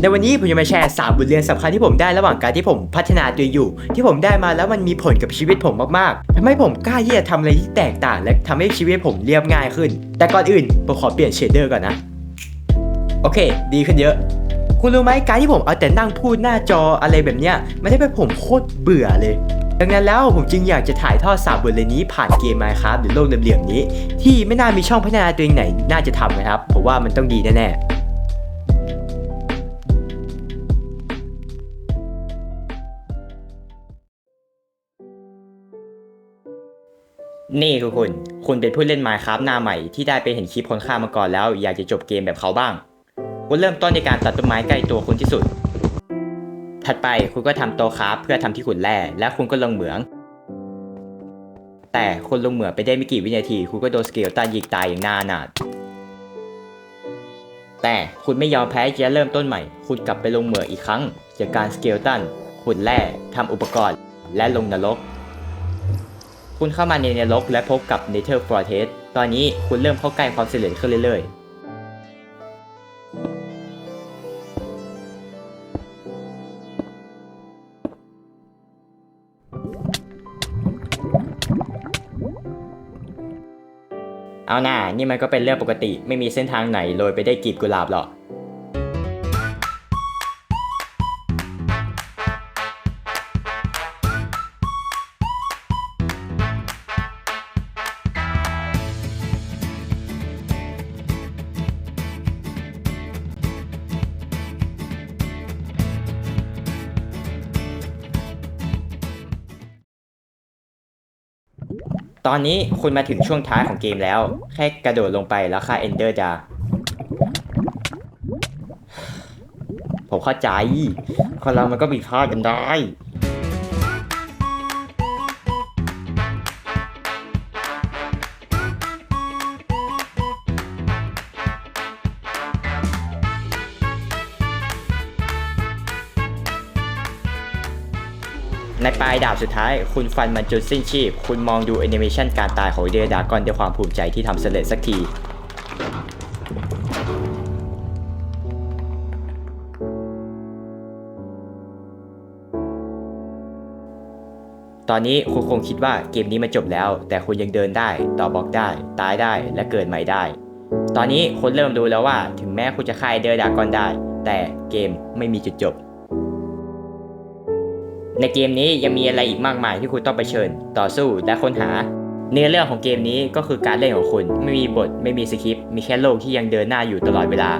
ในวันนี้ผมจะมาแชร์3บทเรียนสำคัญที่ผมได้ระหว่างการที่ผมพัฒนาตัวอยู่ ที่ผมได้มาแล้วมันมีผลกับชีวิตผมมากๆทำให้ผมกล้าที่จะทำอะไรที่แตกต่าง และทำให้ชีวิตผมเรียบง่ายขึ้น แต่ก่อนอื่นผมขอเปลี่ยนเชดเดอร์ก่อนนะ โอเค ดีขึ้นเยอะ คุณรู้ไหมการที่ผมเอาแต่นั่งพูดหน้าจออะไรแบบเนี้ยมันได้เป็นผมโคตรเบื่อเลยดังนั้นแล้วผมจึงอยากจะถ่ายทอดสามบทเรียนนี้ผ่านเกม Minecraft หรือโลกเหลี่ยมๆนี้ ที่ไม่น่ามีช่องพัฒนาตัวเองไหนน่าจะทำนะครับผมว่ามันต้องดีแน่ๆ นี่คือคุณคุณเป็นผู้เล่น Minecraft หน้าใหม่ที่ได้ไปเห็นคลิปคนฆ่ามาก่อนแล้ว อยากจะจบเกมแบบเขาบ้าง คุณเริ่มต้นในการตัดต้นไม้ใกล้ตัวคุณที่สุด ถัดไปคุณก็ทำโตคราฟเพื่อทำที่ขุดแร่และคุณก็ลงเหมือง แต่คุณลงเหมืองไปได้ไม่กี่วินาที คุณก็โดนสเกลตันยิงตายอย่างน่าอนาถแต่คุณไม่ยอมแพ้จะเริ่มต้นใหม่ คุณกลับไปลงเหมืองอีกครั้ง จากการสเกลตันขุดแร่ทำอุปกรณ์ และลงนรก คุณเข้ามาในนรกและพบกับ Nether Fortress ตอนนี้คุณเริ่มเข้าใกล้ความสำเร็จขึ้นเรื่อยๆเอาหน่านี่มันก็เป็นเรื่องปกติ ไม่มีเส้นทางไหนโรยไปได้กีบกุหลาบหรอก ตอนนี้คุณมาถึงช่วงท้ายของเกมแล้ว แค่กระโดดลงไปแล้วฆ่าเอนเดอร์ดา ผมเข้าใจ คนเรามันก็ผิดพลาดกันได้ ในปลายดาบสุดท้าย คุณฟันมันจนสิ้นชีพ คุณมองดูแอนิเมชันการตายของเดดากอนด้วยความภูมิใจที่ทำสำเร็จสักที ตอนนี้คุณคงคิดว่าเกมนี้มันจบแล้ว แต่คุณยังเดินได้ต่อบล็อกได้ ตายได้และเกิดใหม่ได้ ตอนนี้คุณเริ่มรู้แล้วว่า ถึงแม้คุณจะฆ่าเดอร์ดากอนได้ แต่เกมไม่มีจุดจบ ในเกมนี้ยังมีอะไรอีกมากมายที่คุณต้องไปเชิญ ต่อสู้และค้นหา เนื้อเรื่องของเกมนี้ก็คือการเล่นของคุณ ไม่มีบทไม่มีสคริปต์มีแค่โลกที่ยังเดินหน้าอยู่ตลอดเวลา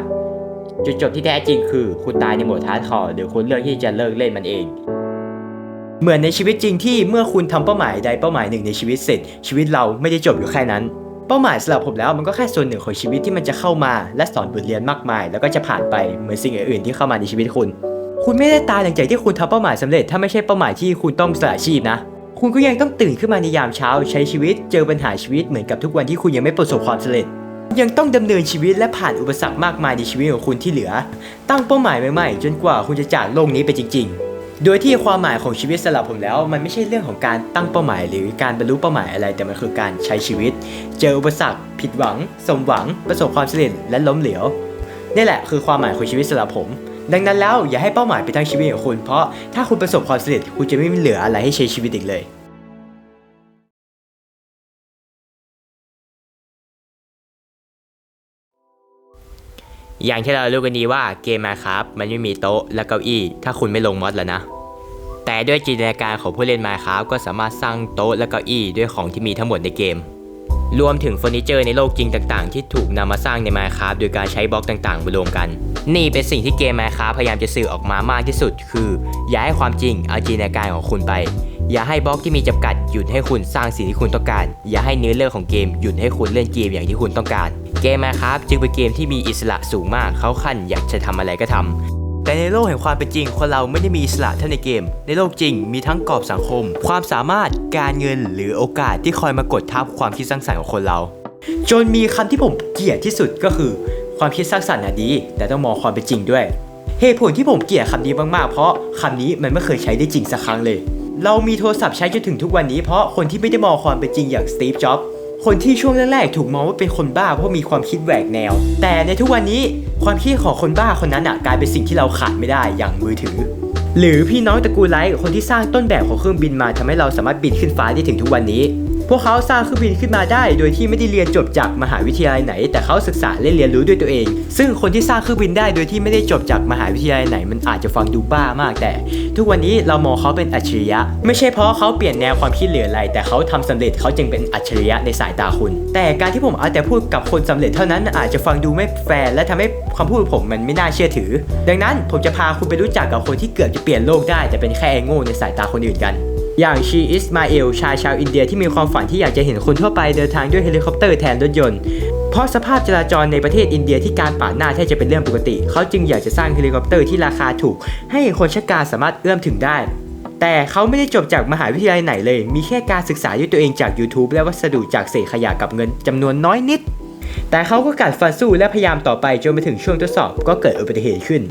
จุดจบที่แท้จริงคือ คุณตายในโหมดท้าทอหรือคุณเลือกที่จะเลิกเล่นมันเอง เหมือนในชีวิตจริงที่เมื่อคุณทำเป้าหมายใดเป้าหมายหนึ่งในชีวิตเสร็จ ชีวิตเราไม่ได้จบอยู่แค่นั้นเป้าหมายสำหรับผมแล้วมันก็แค่ส่วนหนึ่งของชีวิตที่มันจะเข้ามา และสอนบทเรียนมากมาย แล้วก็จะผ่านไปเหมือนสิ่งอื่นๆที่เข้ามาในชีวิตคุณ คุณไม่ได้ตายหลังจากที่คุณทำเป้าหมายสำเร็จ ถ้าไม่ใช่เป้าหมายที่คุณต้องสละชีพนะ คุณก็ยังต้องตื่นขึ้นมาในยามเช้าใช้ชีวิต เจอปัญหาชีวิตเหมือนกับทุกวันที่คุณยังไม่ประสบความสำเร็จ ยังต้องดำเนินชีวิตและผ่านอุปสรรคมากมายในชีวิตของคุณที่เหลือ ตั้งเป้าหมายใหม่ๆจนกว่าคุณจะจากโลกนี้ไปจริง ๆ โดยที่ความหมายของชีวิตสำหรับผมแล้ว มันไม่ใช่เรื่องของการตั้งเป้าหมาย หรือการบรรลุเป้าหมายอะไร แต่มันคือการใช้ชีวิต เจออุปสรรค ผิดหวัง สมหวัง ประสบความสำเร็จและล้มเหลวนี่แหละคือความหมายของชีวิตสำหรับผม ดังนั้นแล้วอย่าให้เป้าหมายไปทั้งชีวิตของคุณ เพราะถ้าคุณประสบความสำเร็จคุณจะไม่มีเหลืออะไรให้ใช้ชีวิตอีกเลยอย่างที่เรารู้กันดีว่าเกมมาครับมันไม่มีโต๊ะและเก้าอี้ ถ้าคุณไม่ลงมอดแล้วนะ แต่ด้วยจินตนาการของผู้เล่นมาครับก็สามารถสร้างโต๊ะและเก้าอี้ด้วยของที่มีทั้งหมดในเกม รวมถึงเฟอร์นิเจอร์ในโลกจริงต่างๆ ที่ถูกนำมาสร้างใน Minecraft โดยการใช้บล็อกต่างๆมารวมกัน นี่เป็นสิ่งที่เกม Minecraft พยายามจะสื่อออกมามากที่สุด คือ อย่าให้ความจริงเอาจินตนาการของคุณไป อย่าให้บล็อกที่มีจำกัดหยุดให้คุณสร้างสิ่งที่คุณต้องการ อย่าให้เนื้อเรื่องของเกมหยุดให้คุณเล่นเกมอย่างที่คุณต้องการ เกม Minecraft จึงเป็นเกมที่มีอิสระสูงมากเขาขั้นอยากจะทำอะไรก็ทำ แต่ในโลกแห่งความเป็นจริง คนเราไม่ได้มีอิสระเท่าในเกม ในโลกจริงมีทั้งกรอบสังคม ความสามารถการเงินหรือโอกาสที่คอยมากดทับความคิดสร้างสรรค์ของคนเรา จนมีคำที่ผมเกลียดที่สุดก็คือ ความคิดสร้างสรรค์น่ะดี แต่ต้องมองความเป็นจริงด้วยเหตุผลที่ผมเกลียดคำนี้มากๆ เพราะคำนี้มันไม่เคยใช้ได้จริงสักครั้งเลย เรามีโทรศัพท์ใช้จนถึงทุกวันนี้เพราะคนที่ไม่ได้มองความเป็นจริงอย่างสตีฟ จ็อบส์ คนที่ช่วงแรกๆถูกมองว่าเป็นคนบ้าเพราะมีความคิดแหวกแนว แต่ในทุกวันนี้ความคิดของคนบ้าคนนั้นอะกลายเป็นสิ่งที่เราขาดไม่ได้อย่างมือถือ หรือพี่น้องตระกูลไลท์คนที่สร้างต้นแบบของเครื่องบินมาทำให้เราสามารถบินขึ้นฟ้าได้ถึงทุกวันนี้ พวกเขาสร้างเครื่องบินขึ้นมาได้ โดยที่ไม่ได้เรียนจบจากมหาวิทยาลัยไหน แต่เขาศึกษาและเรียนรู้ด้วยตัวเอง ซึ่งคนที่สร้างเครื่องบินได้โดยที่ไม่ได้จบจากมหาวิทยาลัยไหน มันอาจจะฟังดูบ้ามากแต่ ทุกวันนี้เรามองเขาเป็นอัจฉริยะ ไม่ใช่เพราะเขาเปลี่ยนแนวความคิดหรืออะไร แต่เขาทำสำเร็จเขาจึงเป็นอัจฉริยะในสายตาคุณ แต่การที่ผมเอาแต่พูดกับคนสำเร็จเท่านั้นอาจจะฟังดูไม่แฟร์และทำให้คำพูดผมมันไม่น่าเชื่อถือ ดังนั้นผมจะพาคุณไปรู้จักกับคนที่เกือบจะเปลี่ยนโลกได้แต่เป็นแค่ไอโง่ในสายตาคนอื่นกัน อย่างชีอิสมาเอลชายชาวอินเดียที่มีความฝันที่อยากจะเห็นคนทั่วไปเดินทางด้วยเฮลิคอปเตอร์แทนรถยนต์ เพราะสภาพจราจรในประเทศอินเดียที่การปาดหน้าแทบจะเป็นเรื่องปกติ เขาจึงอยากจะสร้างเฮลิคอปเตอร์ที่ราคาถูก ให้คนชักการสามารถเอื้อมถึงได้ แต่เขาไม่ได้จบจากมหาวิทยาลัยไหนเลย มีแค่การศึกษาด้วยตัวเองจาก YouTube และวัสดุจากเศษขยะกับเงินจำนวนน้อยนิด แต่เขาก็กัดฟันสู้และพยายามต่อไปจนไปถึงช่วงทดสอบก็เกิดอุบัติเหตุขึ้น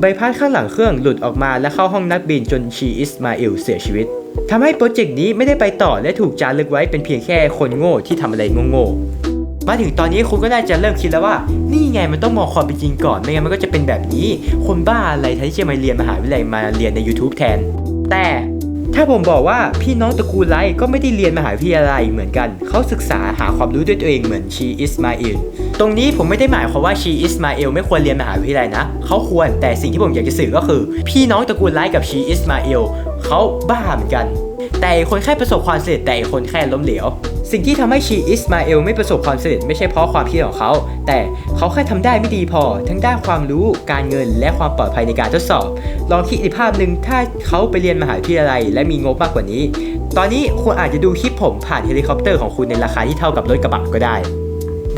ใบพัดข้างหลังเครื่องหลุดออกมาและเข้าห้องนักบินจนชีอิสมาอิลเสียชีวิต ทำให้โปรเจกต์นี้ไม่ได้ไปต่อและถูกจารึกไว้เป็นเพียงแค่คนโง่ที่ทำอะไรโง่ๆ มาถึงตอนนี้คุณก็น่าจะเริ่มคิดแล้วว่า นี่ไงมันต้องมองความเป็นจริงก่อน ไม่งั้นมันก็จะเป็นแบบนี้ คนบ้าอะไรที่จะมาเรียนมหาวิทยาลัยมาเรียนใน YouTube แทน แต่ ถ้าผมบอกว่าพี่น้องตระกูลไลก็ไม่ได้เรียนมหาวิทยาลัยเหมือนกัน เขาศึกษาหาความรู้ด้วยตัวเองเหมือนชีอิสมาอิลตรงนี้ผมไม่ได้หมายความว่าชีอิสมาอิลไม่ควรเรียนมหาวิทยาลัยนะ เขาควรแต่สิ่งที่ผมอยากจะสื่อก็คือ พี่น้องตระกูลไลกับชีอิสมาอิลเขาบ้าเหมือนกัน แต่อีกคนแค่ประสบความสำเร็จแต่อีกคนแค่ล้มเหลว สิ่งที่ทำให้ชีอิสมาเอลไม่ประสบความสำเร็จไม่ใช่เพราะความคิดของเขา แต่เขาแค่ทำได้ไม่ดีพอ ทั้งด้านความรู้การเงินและความปลอดภัยในการทดสอบ ลองคิดอีกภาพหนึ่งถ้าเขาไปเรียนมหาวิทยาลัยและมีงบมากกว่านี้ ตอนนี้คุณอาจจะดูคลิปผมผ่านเฮลิคอปเตอร์ของคุณในราคาที่เท่ากับรถกระบะก็ได้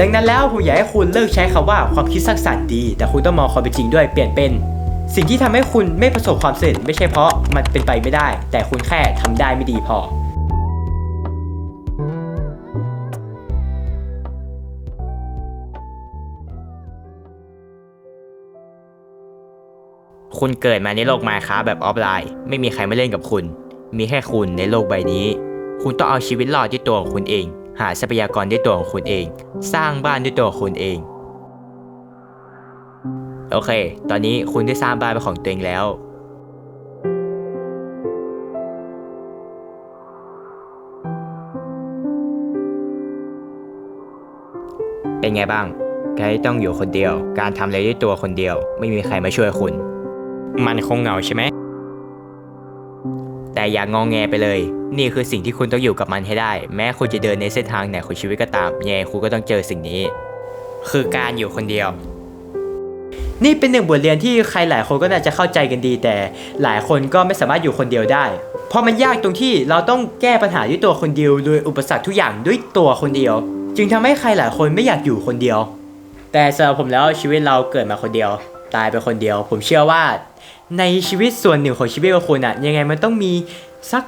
ดังนั้นแล้วผมอยากให้คุณเลิกใช้คำว่าความคิดสร้างสรรค์ดี แต่คุณต้องมองความเป็นจริงด้วยเปลี่ยนเป็น สิ่งที่ทำให้คุณไม่ประสบความสำเร็จไม่ใช่เพราะมันเป็นไปไม่ได้ แต่คุณแค่ทำได้ไม่ดีพอ คุณเกิดมาในโลกมาค้าแบบออฟไลน์ ไม่มีใครมาเล่นกับคุณ มีแค่คุณในโลกใบนี้ คุณต้องเอาชีวิตรอดด้วยตัวของคุณเอง หาทรัพยากรด้วยตัวของคุณเอง สร้างบ้านด้วยตัวของคุณเอง โอเค ตอนนี้คุณได้สร้างบ้านเป็นของตัวเองแล้ว เป็นไงบ้างการที่ต้องอยู่คนเดียว การทำอะไรด้วยตัวคนเดียว ไม่มีใครมาช่วยคุณ มันคงเหงาใช่ไหม แต่อย่างงองแงไปเลย นี่คือสิ่งที่คุณต้องอยู่กับมันให้ได้ แม้คุณจะเดินในเส้นทางไหนของชีวิตก็ตามยังไงคุณก็ต้องเจอสิ่งนี้ คือการอยู่คนเดียว นี่เป็นหนึ่งบทเรียนที่ใครหลายคนก็น่าจะเข้าใจกันดี แต่หลายคนก็ไม่สามารถอยู่คนเดียวได้ เพราะมันยากตรงที่เราต้องแก้ปัญหาด้วยตัวคนเดียวโดยอุปสรรคทุกอย่างด้วยตัวคนเดียว จึงทำให้ใครหลายคนไม่อยากอยู่คนเดียว แต่สำหรับผมแล้วชีวิตเราเกิดมาคนเดียว ตายไปคนเดียว ผมเชื่อว่า ในชีวิตส่วนหนึ่งของชีวิตของคุณอะยังไงมันต้องมีสัก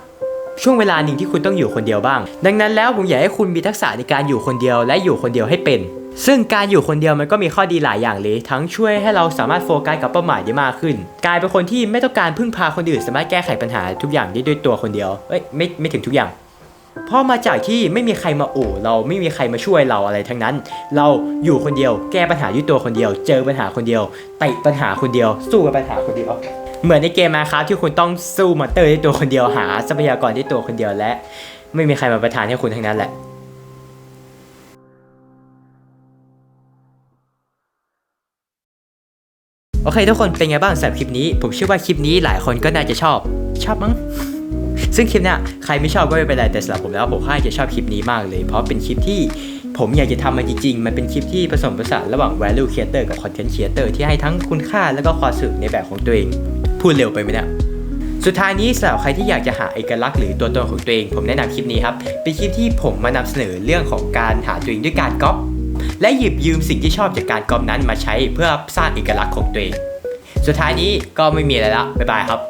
ช่วงเวลาหนึ่งที่คุณต้องอยู่คนเดียวบ้าง ดังนั้นแล้วผมอยากให้คุณมีทักษะในการอยู่คนเดียวและอยู่คนเดียวให้เป็น ซึ่งการอยู่คนเดียวมันก็มีข้อดีหลายอย่างเลย ทั้งช่วยให้เราสามารถโฟกัสกับเป้าหมายได้มากขึ้น กลายเป็นคนที่ไม่ต้องการพึ่งพาคนอื่น สามารถแก้ไขปัญหาทุกอย่างได้ด้วยตัวคนเดียวเอ้ยไม่ไม่ถึงทุกอย่างเพราะมาจากที่ไม่มีใครมาโอบเราไม่มีใครมาช่วยเราอะไรทั้งนั้น เราอยู่คนเดียว แก้ปัญหาด้วยตัวคนเดียว เจอปัญหาคนเดียวไต่ปัญหาคนเดียว สู้กับปัญหาคนเดียวเหมือนในเกมมาครับที่คุณต้องสู้มอนเตอร์ด้วยตัวคนเดียวหาทรัพยากรด้วยตัวคนเดียวและ ไม่มีใครมาประทานให้คุณทั้งนั้นแหละ โอเคทุกคนเป็นไงบ้างสำหรับคลิปนี้ ผมเชื่อว่าคลิปนี้หลายคนก็น่าจะชอบ ชอบมั้งซึ่งคลิปเนี้ยใครไม่ชอบก็ไม่เป็นไรแต่สำหรับผมแล้วผมค่อนข้าจะชอบคลิปนี้มากเลย เพราะเป็นคลิปที่ผมอยากจะทำมันจริงๆ มันเป็นคลิปที่ผสมผสานระหว่าง value creator กับ content creator ที่ให้ทั้งคุณค่าแล้วก็ความสนุกในแบบของตัวเอง พูดเร็วไปไหมเนี่ยสุดท้ายนี้สำหรับใครที่อยากจะหาเอกลักษณ์หรือตัวตนของตัวเอง ผมแนะนำคลิปนี้ครับ เป็นคลิปที่ผมมานำเสนอเรื่องของการหาตัวเองด้วยการก๊อป และหยิบยืมสิ่งที่ชอบจากการก๊อปนั้นมาใช้เพื่อสร้างเอกลักษณ์ของตัวเอง สุดท้ายนี้ก็ไม่มีอะไรละบ๊ายบายครับ